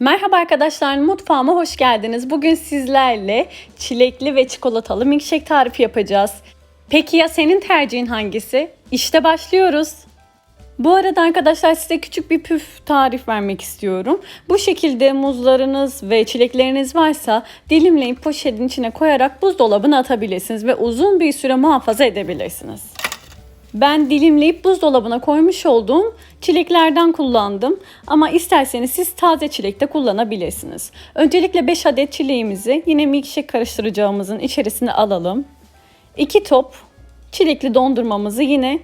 Merhaba arkadaşlar, mutfağıma hoş geldiniz. Bugün sizlerle çilekli ve çikolatalı milkshake tarifi yapacağız. Peki ya senin tercihin hangisi? İşte başlıyoruz. Bu arada arkadaşlar size küçük bir püf tarif vermek istiyorum. Bu şekilde muzlarınız ve çilekleriniz varsa dilimleyip poşetin içine koyarak buzdolabına atabilirsiniz ve uzun bir süre muhafaza edebilirsiniz. Ben dilimleyip buzdolabına koymuş olduğum çileklerden kullandım. Ama isterseniz siz taze çilek de kullanabilirsiniz. Öncelikle 5 adet çileğimizi yine milkshake karıştıracağımızın içerisine alalım. 2 top çilekli dondurmamızı yine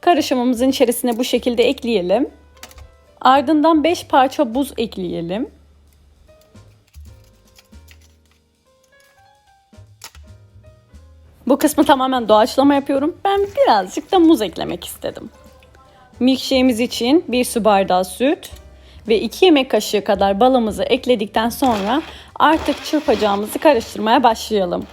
karışımımızın içerisine bu şekilde ekleyelim. Ardından 5 parça buz ekleyelim. Bu kısmı tamamen doğaçlama yapıyorum. Ben birazcık da muz eklemek istedim. Milkshake'imiz için 1 su bardağı süt ve 2 yemek kaşığı kadar balımızı ekledikten sonra artık çırpacağımızı karıştırmaya başlayalım.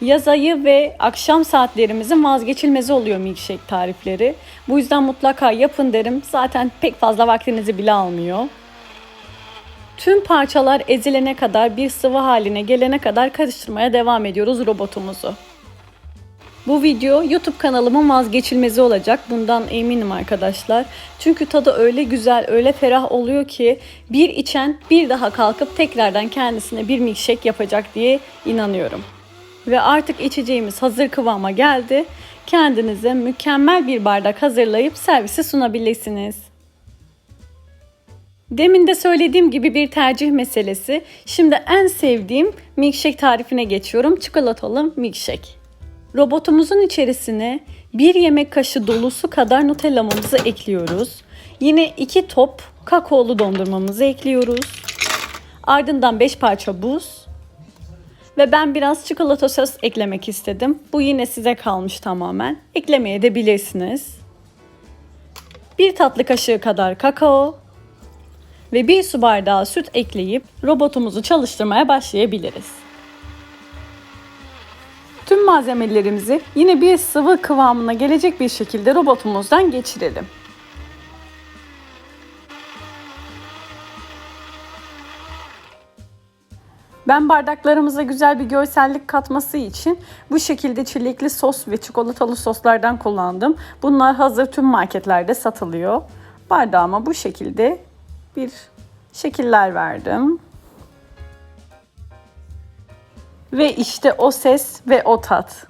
Yaz ayı ve akşam saatlerimizin vazgeçilmezi oluyor milkshake tarifleri. Bu yüzden mutlaka yapın derim. Zaten pek fazla vaktinizi bile almıyor. Tüm parçalar ezilene kadar bir sıvı haline gelene kadar karıştırmaya devam ediyoruz robotumuzu. Bu video YouTube kanalımın vazgeçilmezi olacak. Bundan eminim arkadaşlar. Çünkü tadı öyle güzel, öyle ferah oluyor ki bir içen bir daha kalkıp tekrardan kendisine bir milkshake yapacak diye inanıyorum. Ve artık içeceğimiz hazır kıvama geldi. Kendinize mükemmel bir bardak hazırlayıp servise sunabilirsiniz. Demin de söylediğim gibi bir tercih meselesi. Şimdi en sevdiğim milkshake tarifine geçiyorum. Çikolatalı milkshake. Robotumuzun içerisine bir yemek kaşığı dolusu kadar nutellamamızı ekliyoruz. Yine iki top kakaolu dondurmamızı ekliyoruz. Ardından 5 parça buz. Ve ben biraz çikolata sos eklemek istedim. Bu yine size kalmış tamamen. Eklemeye de bilirsiniz. Bir tatlı kaşığı kadar kakao ve bir su bardağı süt ekleyip robotumuzu çalıştırmaya başlayabiliriz. Tüm malzemelerimizi yine bir sıvı kıvamına gelecek bir şekilde robotumuzdan geçirelim. Ben bardaklarımıza güzel bir görsellik katması için bu şekilde çilekli sos ve çikolatalı soslardan kullandım. Bunlar hazır tüm marketlerde satılıyor. Bardağıma bu şekilde bir şekiller verdim. Ve işte o ses ve o tat.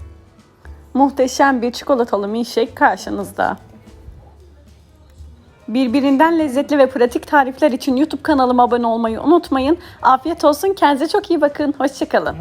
Muhteşem bir çikolatalı milkshake karşınızda. Birbirinden lezzetli ve pratik tarifler için YouTube kanalıma abone olmayı unutmayın. Afiyet olsun. Kendinize çok iyi bakın. Hoşçakalın.